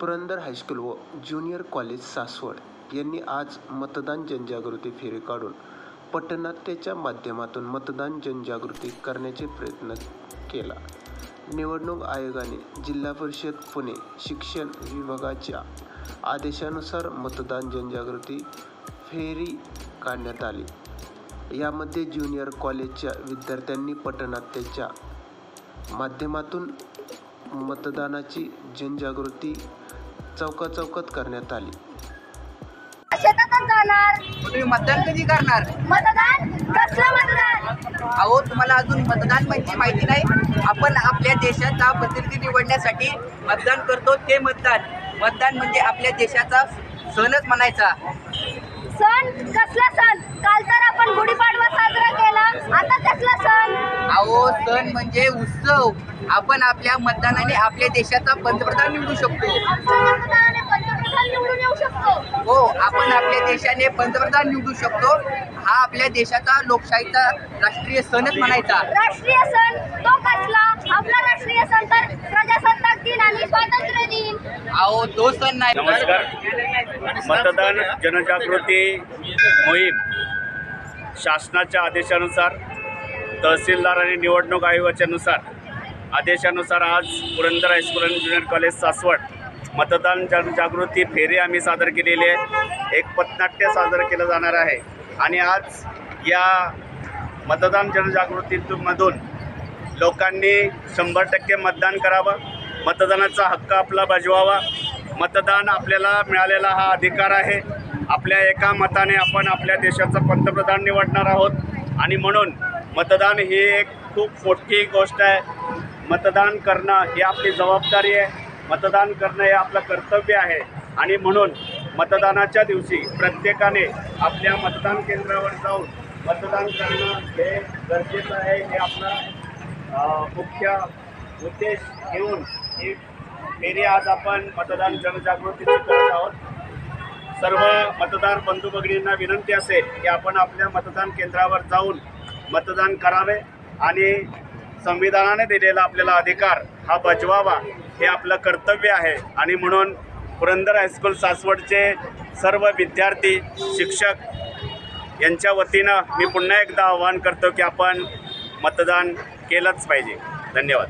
Purandar high school व junior college Saswad यांनी आज मतदान जनजागृती फेरी काढून पटनाट्याच्या माध्यमातून मतदान जनजागृती करण्याचे प्रयत्न केला. निवडणूक आयोगाने जिल्हा परिषद पुणे शिक्षण विभागाच्या आदेशानुसार मतदान जनजागृती फेरी काढण्यात आली. यामध्ये ज्युनियर कॉलेजच्या विद्यार्थ्यांनी पटनाट्याच्या माध्यमातून मतदानाची जनजागृती चौकाचौकात करण्यात आली. शेतातच जाणार. तुम्ही मतदान कधी करणार? मतदान? कसलं मतदान? अहो तुम्हाला अजून मतदान म्हणजे माहिती नाही. आपण आपल्या देशाचा प्रतिनिधी निवडण्यासाठी मतदान करतो ते मतदान. मतदान म्हणजे आपल्या देशाचा सणच म्हणायचा. सण? कसला सण काल तर आपण गुढीपाडवा साजरा केला आता कसला सण अहो सण म्हणजे उत्सव आपण आपल्या मतदानाने आपल्या देशाचा पंतप्रधान निवडू शकतो. आमच्या मतदानाने पंतप्रधान निवडून येऊ शकतो हो आपण आपल्या देशाने पंतप्रधान निवडू शकतो. हा आपल्या देशाचा लोकशाहीचा राष्ट्रीय सणच म्हणायचा. राष्ट्रीय सण तो कसला? आपला राष्ट्रीय सण तर प्रजासत्ताक दिन आणि स्वातंत्र्य दिन. अहो तो सण नाही. नमस्कार. मतदान जनजागृती मोहीम शासनाच्या आदेशानुसार तहसीलदार आणि निवडणूक आयोगाच्या नुसार आदेशानुसार आज पुरंदर हायस्कूल आणि ज्युनियर कॉलेज सासवड मतदान जनजागृती फेरी आम्ही सादर केलेली आहे. एक पथनाट्य सादर केलं जाणार आहे. आणि आज या मतदान जनजागृतीमधून लोकांनी शंभर टक्के मतदान करावं. मतदानाचा हक्क आपला बजवावा. मतदान आपल्याला मिळालेला हा अधिकार आहे. आपल्या एका मताने आपण आपल्या देशाचं पंतप्रधान निवडणार आहोत. आणि म्हणून मतदान ही एक खूप मोठी गोष्ट आहे. मतदान करणं ही आपली जबाबदारी आहे. मतदान करणं हे आपलं कर्तव्य आहे. आणि म्हणून मतदानाच्या दिवशी प्रत्येकाने आपल्या मतदान केंद्रावर जाऊन मतदान करणं हे गरजेचं आहे. हे आपला मुख्य उद्देश घेऊन ही फेरी आज आपण मतदान जनजागृतीची करत आहोत. सर्व मतदार बंधू भगिनींना विनंती असेल की आपण आपल्या मतदान केंद्रावर जाऊन मतदान करावे आणि संविधानाने दिलेला आपल्याला अधिकार हा बजवावा हे आपलं कर्तव्य आहे. आणि म्हणून पुरंदर हायस्कूल सासवडचे सर्व विद्यार्थी शिक्षक यांच्या वतीनं मी पुन्हा एकदा आवाहन करतो की आपण मतदान केलंच पाहिजे. धन्यवाद.